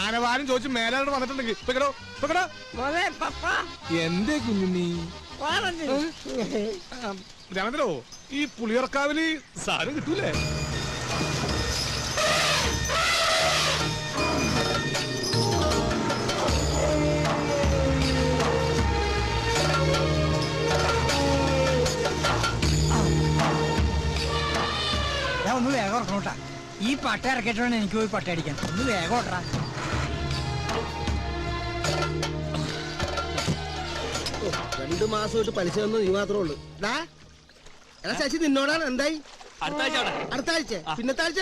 ആനവാരം ചോദിച്ച് മേലോട്ട് വന്നിട്ടുണ്ടെങ്കിൽ. പെക്കടോ പെക്കടോ എന്റെ കുഞ്ഞുണ്ണി? രാമത്തിലോ ഈ പുളിയർക്കാവിൽ സാധനം കിട്ടൂലേ? ഒന്ന് വേഗം ഓർക്കണോട്ടാ ഈ പട്ട ഇറക്കിയിട്ട് വേണം എനിക്ക് പോയി പട്ട അടിക്കാൻ. ഒന്ന് വേഗം ഓട്ടറാ. രണ്ടു മാസമായിട്ട് പലിശ വന്നു നീ മാത്രമേ ഉള്ളൂ. ഡാ എടാ ശശി നിന്നോടാണ്. എന്തായി? അടുത്ത ആഴ്ച അവിടെ. അടുത്ത ആഴ്ച പിന്നത്തെ ആഴ്ച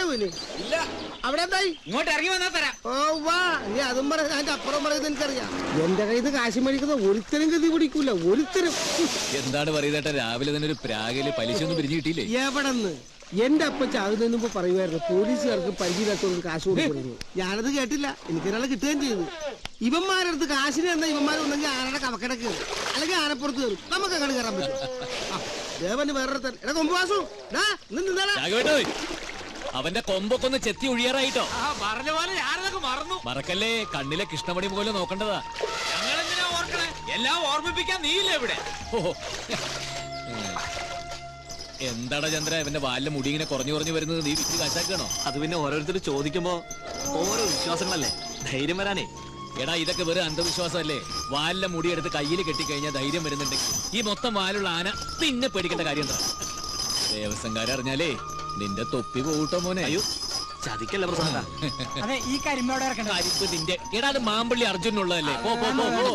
ഇല്ല. അവിടെ എന്തായി? ഇങ്ങോട്ട് ഇറങ്ങി വന്നാ തരാ. ഓ വാ. നീ അതും പറ അതിന്റെ അപ്പുറം പറയുന്നത് എനിക്കറിയാം. എന്റെ കയ്യിൽ നിന്ന് കാശ് മേടിക്കുന്ന ഒരുത്തരും ഗതി പിടിക്കൂല. ഒരുത്തരും. എന്താണ് പറയുന്നേട്ടാ? രാവിലെ തന്നെ ഒരു പ്രാഗിൽ പലിശ ഒന്നും പിരിഞ്ഞു കിട്ടിയില്ലേ? എവിടെന്ന്? എന്റെ അപ്പച്ച അത് മുമ്പ് പറയുമായിരുന്നു പോലീസുകാർക്ക് പരിചയമില്ലാത്തവർക്ക് കാശ് കൊടുക്കുന്നു ഞാനത് കേട്ടില്ല. എനിക്കൊരാളെ കിട്ടുകയും ചെയ്തു. ഇവന്മാരടുത്ത് കാശിന് തന്ന ഇവന്മാരുണ്ടെങ്കിൽ ആരുടെ ആനയുടെ കവക്കടക്ക് അല്ലെങ്കിൽ ആനപ്പുറത്ത് കയറും. നമുക്ക് അങ്ങനെ കയറാൻ പറ്റും. ആ, ദേവന് വേറെ എടാ കൊമ്പുവാസു ഡാ ഇന്ന് നിന്നാടാ. രാഘവേട്ടോ അവന്റെ കൊമ്പൊക്കെ ഒന്ന് ചെത്തി ഒഴിയാറായിട്ടോ ആ പറഞ്ഞ പോലെ ഞാനതൊക്കെ മറന്നു. മറക്കല്ലേ? കണ്ണിലെ കൃഷ്ണമണി പോലെ നോക്കണ്ടതാ. ഞങ്ങളെന്തിനാ ഓർക്കണേ? എല്ലാം ഓർമ്മിപ്പിക്കാൻ നീയില്ല ഇവിടെ? ഓഹോ. എന്താടാ ചന്ദ്ര? ഇവന്റെ വാലിലെ മുടി ഇങ്ങനെ കുറഞ്ഞു കുറഞ്ഞു വരുന്നത് നീ വിറ്റ് കാശാക്കണോ അത് പിന്നെ ഓരോരുത്തർ ചോദിക്കുമ്പോ ഓരോ വിശ്വാസങ്ങളല്ലേ? ധൈര്യം വരാനേ. എടാ ഇതൊക്കെ വെറും അന്ധവിശ്വാസമല്ലേ? വാലിലെ മുടി എടുത്ത് കയ്യിൽ കെട്ടിക്കഴിഞ്ഞാൽ ധൈര്യം വരുന്നുണ്ടെങ്കിൽ ഈ മൊത്തം വാലുള്ള ആന പിന്നെ പേടിക്കേണ്ട കാര്യം എന്താ? ദേവസ്വംകാരറിഞ്ഞാലേ നിന്റെ തൊപ്പി പോകട്ടോ മോനെ? അയ്യോ ചതിക്കല്ല പ്രസാദ. അതെ ഈ ഇറക്കണ്ട കരിമ്പ് നിന്റെ എടാ അത് മാമ്പള്ളി അർജുനുള്ളതല്ലേ? പോ പോ പോ പോ.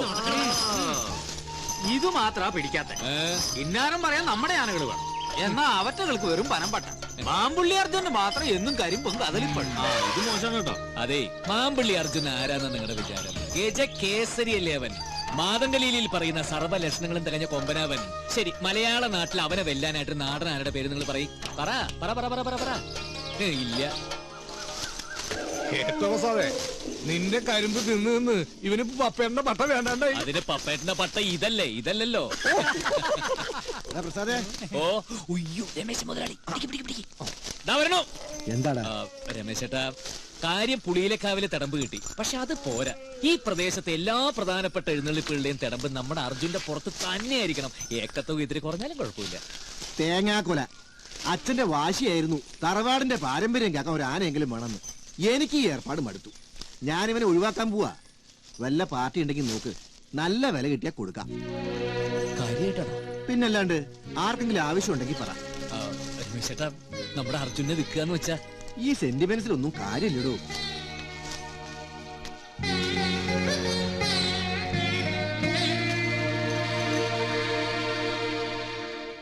ഇത് മാത്രാ പിടിക്കാത്ത. ഇന്നാരും ഇന്നാരം പറയാൻ നമ്മുടെ ആനകൾ വേണം. എന്നാ അവറ്റകൾക്ക് വെറും പനം പട്ട. മാമ്പുള്ളി അർജുന് മാത്രം എന്നും കരിമ്പും കതലിപ്പഴും ഇത് മോശം കേട്ടോ. അതെ മാമ്പുള്ളി അർജുൻ ആരാന്ന നിങ്ങളുടെ വിചാരം? ഗജ കേസരിയല്ലേ അവൻ? മാതംഗലീലയിൽ പറയുന്ന സർവ ലക്ഷണങ്ങളും തികഞ്ഞ കൊമ്പനാവൻ. ശരി മലയാള നാട്ടിൽ അവനെ വെല്ലാനായിട്ട് നാടൻ ആരുടെ പേര് നിങ്ങൾ പറയും? പറ പറ പറ പറ പറ പറ. ഇല്ല. സാറേ. നിന്റെ കരിമ്പ് തിന്ന് നിന്ന് ഇവന് പപ്പേട്ടന്റെ പട്ട വേണ്ടാണ്ടായി. അതിന് പപ്പേട്ടന്റെ പട്ട ഇതല്ലേ ഇതല്ലല്ലോ. പ്രസാദേ? ഓ ഉയ്യോ രമേശ് മുതലാളി. ദാ വരണു? എന്താടാ? ആ, രമേശ് ചേട്ടാ കാര്യം പുളിയിലെക്കാവിലെ തിടമ്പ് കിട്ടി. പക്ഷെ അത് പോരാ. ഈ പ്രദേശത്തെ എല്ലാ പ്രധാനപ്പെട്ട എഴുന്നള്ളിപ്പുകളുടെയും തടമ്പ് നമ്മുടെ അർജുന്റെ പുറത്ത് തന്നെയായിരിക്കണം. ഏക്കത്തുക ഇതിരി കുറഞ്ഞാലും കുഴപ്പമില്ല. തേങ്ങാക്കൊല. അച്ഛന്റെ വാശിയായിരുന്നു തറവാടിന്റെ പാരമ്പര്യം കേൾക്കാൻ ഒരു ആനയെങ്കിലും വേണമെന്ന്. എനിക്ക് ഈ ഏർപ്പാട് മടുത്തു. ഞാനിവനെ ഒഴിവാക്കാൻ പോവാ. വല്ല പാർട്ടി ഉണ്ടെങ്കിൽ നോക്ക്. നല്ല വില കിട്ടിയാ കൊടുക്കാം. കാര്യമായിട്ടാണോ പിന്നല്ലാണ്ട് ആർക്കെങ്കിലും ആവശ്യമുണ്ടെങ്കിൽ പറ. ആ, രമേശ് ചേട്ടാ നമ്മുടെ അർജുനെ വിൽക്കാന്ന് വെച്ചാ. ഈ സെന്റിമെന്റ്സിലൊന്നും കാര്യമില്ലടോ.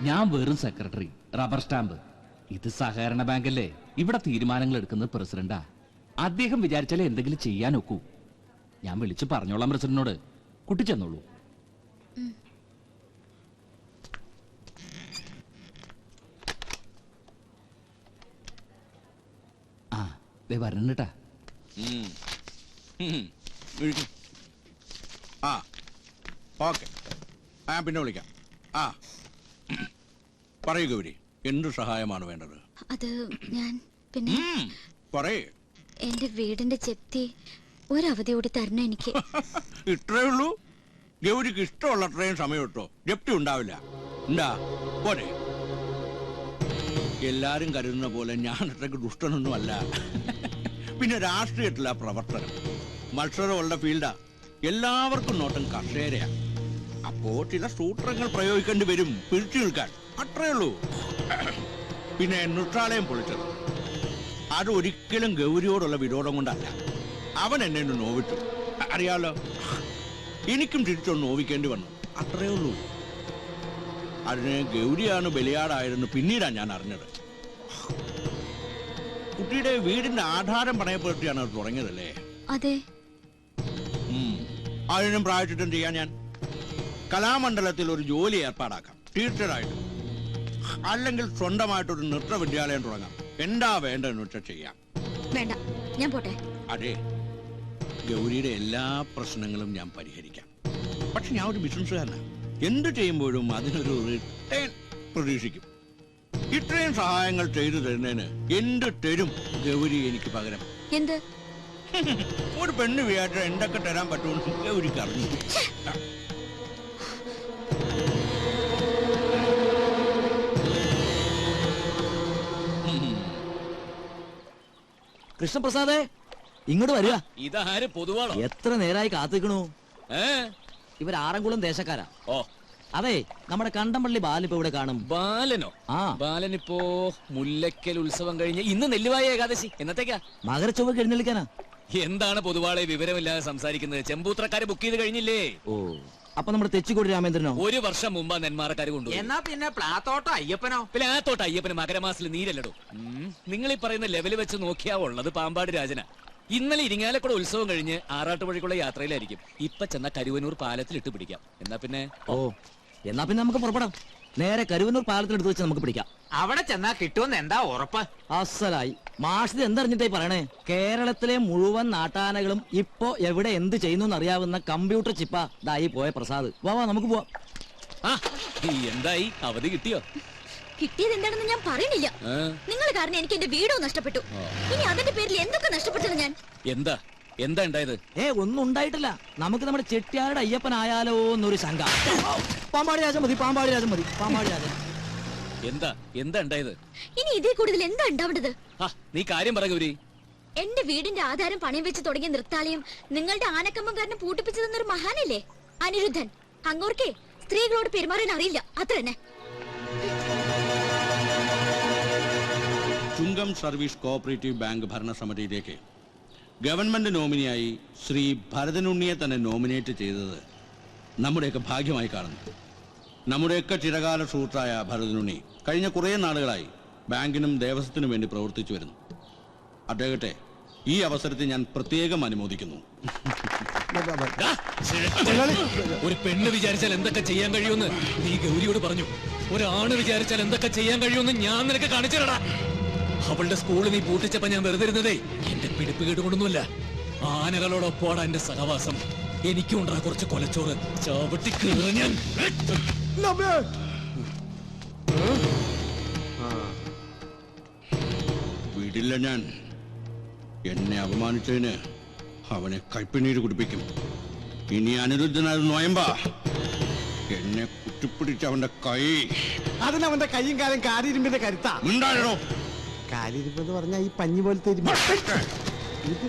ഞാൻ വെറും സെക്രട്ടറി. Rubber stamp. ഇത് സഹകരണ ബാങ്കല്ലേ? ഇവിടെ തീരുമാനങ്ങൾ എടുക്കുന്നത് പ്രസിഡന്റാ. അദ്ദേഹം വിചാരിച്ചാലേ എന്തെങ്കിലും ചെയ്യാൻ ഒക്കൂ. ഞാൻ വിളിച്ചു പറഞ്ഞോളാം പ്രസിഡന്റിനോട്. കുട്ടി ചെന്നോളൂ. ആ ദേ ആ ഓക്കെ. ആ പിന്നെ വിളിക്കാം. ആ. പറയൂ ഗൗരി എന്ത് സഹായമാണ് വേണ്ടത്? അത് ഞാൻ പിന്നെ പറയേ. എന്റെ വീടിന്റെ ചെത്തി ഒരവധി കൂടി തരണം എനിക്ക്. ഇത്രേ ഉള്ളൂ? ഗൗരിക്ക് ഇഷ്ടമുള്ള ട്രെയിൻ സമയം കിട്ടോ ജപ്തി ഉണ്ടാവില്ല. ഉണ്ടാ പോരെ. എല്ലാരും കരുതുന്ന പോലെ ഞാൻ അത്രയ്ക്ക് ദുഷ്ടനൊന്നും അല്ല പിന്നെ രാഷ്ട്രീയത്തിലാ പ്രവർത്തനം. മത്സരമുള്ള ഫീൽഡാ. എല്ലാവർക്കും നോട്ടം കർഷകരെയാ. അപ്പോ ചില സൂത്രങ്ങൾ പ്രയോഗിക്കേണ്ടി വരും പിടിച്ചു നിൽക്കാൻ. അത്രേ ഉള്ളൂ. പിന്നെ നുഷ്ടാലയം പൊളിച്ചത്. അത് ഒരിക്കലും ഗൗരിയോടുള്ള വിരോധം കൊണ്ടല്ല. അവൻ എന്നെ ഒന്ന് നോവിച്ചു അറിയാലോ? എനിക്കും തിരിച്ചൊന്ന് നോവിക്കേണ്ടി വന്നു. അത്രയേ ഉള്ളൂ. അതിന് ഗൗരിയാണ് ബലിയാടായിരുന്നു പിന്നീടാണ് ഞാൻ അറിഞ്ഞത്. കുട്ടിയുടെ വീടിന്റെ ആധാരം പണയപ്പെടുത്തിയാണ് അത് തുടങ്ങിയതല്ലേ? അതെ. അതിനും പ്രായച്ചിട്ടും ചെയ്യാൻ ഞാൻ? കലാമണ്ഡലത്തിൽ ഒരു ജോലി ഏർപ്പാടാക്കാം. ടീച്ചറായിട്ട് അല്ലെങ്കിൽ സ്വന്തമായിട്ടൊരു നൃത്ത വിദ്യാലയം തുടങ്ങാം. എന്താ വേണ്ടെന്ന് വെച്ചാൽ ചെയ്യാം. വേണ്ട ഞാൻ പോട്ടെ. അതെ ഗൗരിയുടെ എല്ലാ പ്രശ്നങ്ങളും ഞാൻ പരിഹരിക്കാം. പക്ഷെ ഞാൻ ഒരു ബിസിനസ്സുകാരനാണ് എന്ത് ചെയ്യുമ്പോഴും അതിനൊരു റിട്ടേൺ പ്രതീക്ഷിക്കും. ഇത്രയും സഹായങ്ങൾ ചെയ്തു തരുന്നതിന് എന്ത് തരും ഗൗരി എനിക്ക് പകരം? എന്ത്? ഒരു പെണ്ണ് വിചാരിച്ച എന്തൊക്കെ തരാൻ പറ്റുമെന്ന് ഗൗരിക്ക് അറിഞ്ഞു കൃഷ്ണപ്രസാദേ ഇങ്ങോട്ട് വരിക. ഇതാര് പൊതുവാണോ എത്ര നേരായി കാത്തിക്കണു ഇവർ ആറംകുളം ദേശക്കാരാ. ഓ. അതെ നമ്മുടെ കണ്ടംപള്ളി ബാലിപ്പോ ഇവിടെ കാണും. ബാലനോ? ആ. ബാലനിപ്പോ മുല്ലക്കൽ ഉത്സവം കഴിഞ്ഞ് ഇന്ന് നെല്ലുവായ ഏകാദശി. എന്നത്തേക്കാ? മകരച്ചൊവ്വ എഴുന്നള്ളിക്കാനാ. എന്താണ് പൊതുവാളെ വിവരമില്ലാതെ സംസാരിക്കുന്നത്? ചെമ്പൂത്രക്കാരെ ബുക്ക് ചെയ്ത് കഴിഞ്ഞില്ലേ? ഓ. അപ്പൊ നമ്മുടെ തെച്ചിക്കോടി രാമേന്ദ്രനോ? ഒരു വർഷം മുമ്പാ നെന്മാറക്കാര് കൊണ്ടുപോയി. എന്നാ പിന്നെ പ്ലാത്തോട്ടോ അയ്യപ്പനോ? പിന്നെ ആ തോട്ട് അയ്യപ്പന് മകരമാസത്തിൽ നീരല്ലടോ. നിങ്ങൾ ഈ പറയുന്ന ലെവൽ വെച്ച് നോക്കിയാ ഉള്ളത് പാമ്പാട് രാജന. ഇന്നലെ ഇരിങ്ങാലക്കുട ഉത്സവം കഴിഞ്ഞ് ആറാട്ട് വഴിക്കുള്ള യാത്രയിലായിരിക്കും. ഇപ്പൊ ചെന്ന കരുവനൂർ പാലത്തിൽ ഇട്ട് പിടിക്കാം. എന്നാ പിന്നെ? ഓ എന്നാ പിന്നെ നമുക്ക് പുറപ്പെടാം. നേരെ കരുവന്നൂർ പാലത്തിനടുത്ത് വെച്ച് നമുക്ക് പിടിക്കാം. അവിടെ ചെന്നാ കിട്ടുമെന്ന് എന്താ ഉറപ്പ്? അസലായി. മാഷിത് എന്തറിഞ്ഞിട്ടായി പറയണേ? കേരളത്തിലെ മുഴുവൻ നാട്ടാനകളും ഇപ്പോ എവിടെ എന്ത് ചെയ്യുന്നു അറിയാവുന്ന കമ്പ്യൂട്ടർ ചിപ്പാ ഇതായി പോയ പ്രസാദ്. വാ വാ നമുക്ക് പോവാം. ആ ഈ എന്തായി? അവധി കിട്ടിയോ? കിട്ടിയത് എന്താണെന്ന് ഞാൻ പറയുന്നില്ല. ഏ? നിങ്ങൾ കാരണം എനിക്ക് എന്റെ വീടോ നഷ്ടപ്പെട്ടു. ഇനി അതിന്റെ പേരിൽ എന്തൊക്കെ നഷ്ടപ്പെട്ടത് ഞാൻ? എന്താ? എന്താ ഉണ്ടായത്? ഏ ഒന്നും ഉണ്ടായിട്ടില്ല. നമുക്ക് നമ്മുടെ ചെട്ടിയാരുടെ അയ്യപ്പനായാലോ എന്നൊരു ശങ്ക. പാമ്പാടി രാജൻ മതി പാമ്പാടി രാജൻ മതി പാമ്പാടി രാജൻ. എന്താ എന്താ ഉണ്ടായത്? ഇനി ഇതിൽ കൂടുതൽ എന്താ ഉണ്ടാവേണ്ടത്? ആ നീ കാര്യം പറ ഗൗരി. എന്റെ വീടിന്റെ ആധാരം പണയം വെച്ച് തുടങ്ങിയ നൃത്താലയം നിങ്ങളുടെ ആനക്കമ്പം കാരണം പൂട്ടിപ്പിച്ചു തന്നൊരു മഹാനല്ലേ? അനിരുദ്ധൻ അങ്ങോർക്കേ? സ്ത്രീകളോട് പെരുമാറാൻ അറിയില്ല അത്ര തന്നെ. ചുങ്കം സർവീസ് കോഓപ്പറേറ്റീവ് ബാങ്ക് ഭരണസമിതിയിലേക്ക് ഗവൺമെന്റ് നോമിനിയായി ശ്രീ ഭരതനുണ്ണിയെ തന്നെ നോമിനേറ്റ് ചെയ്തത് നമ്മുടെയൊക്കെ ഭാഗ്യമായി കാണുന്നു. നമ്മുടെയൊക്കെ ചിരകാല ഷൂട്ടായ ഭരതനുണ്ണി കഴിഞ്ഞ കുറേ നാളുകളായി ബാങ്കിനും ദേവസ്വത്തിനും വേണ്ടി പ്രവർത്തിച്ചു വരുന്നു. അദ്ദേഹത്തെ ഈ അവസരത്തിൽ ഞാൻ പ്രത്യേകം അനുമോദിക്കുന്നു. ഒരു പെണ്ണ് വിചാരിച്ചാൽ എന്തൊക്കെ ചെയ്യാൻ കഴിയുമെന്ന് നീ ഗൗരിയോട് പറഞ്ഞു. ഒരാണ് വിചാരിച്ചാൽ എന്തൊക്കെ ചെയ്യാൻ കഴിയുമെന്ന് ഞാൻ നിനക്ക് കാണിച്ചിരടാ അവളുടെ സ്കൂൾ നീ പൂട്ടിച്ചപ്പോ ഞാൻ വെറുതെ ഇരുന്നതേ. എന്റെ പിടിപ്പ് കേട്ടുകൊണ്ടൊന്നുമല്ല ആനകളോടൊപ്പോടാ എന്റെ സഹവാസം. എനിക്കും ഉണ്ടാ കുറച്ച് കൊലച്ചോറ്. ചവിട്ടി കീറി ഞാൻ. വിടില്ല ഞാൻ. എന്നെ അപമാനിച്ചതിന് അവനെ കൈപ്പിണീര് കുടിപ്പിക്കും. ഇനി അനിരുദ്ധനായ നോയമ്പ എന്നെ കുറ്റിപ്പിടിച്ച് അവന്റെ കൈ അതിനവന്റെ കൈയും കാലം കാരിരുമ്പിന്റെ കരുത്താ. ഉണ്ടായോ കാലിരുമ്പെന്ന് പറഞ്ഞാൽ ഈ പഞ്ഞി പോലത്തെ ഇരുമ്പ്. ഇത്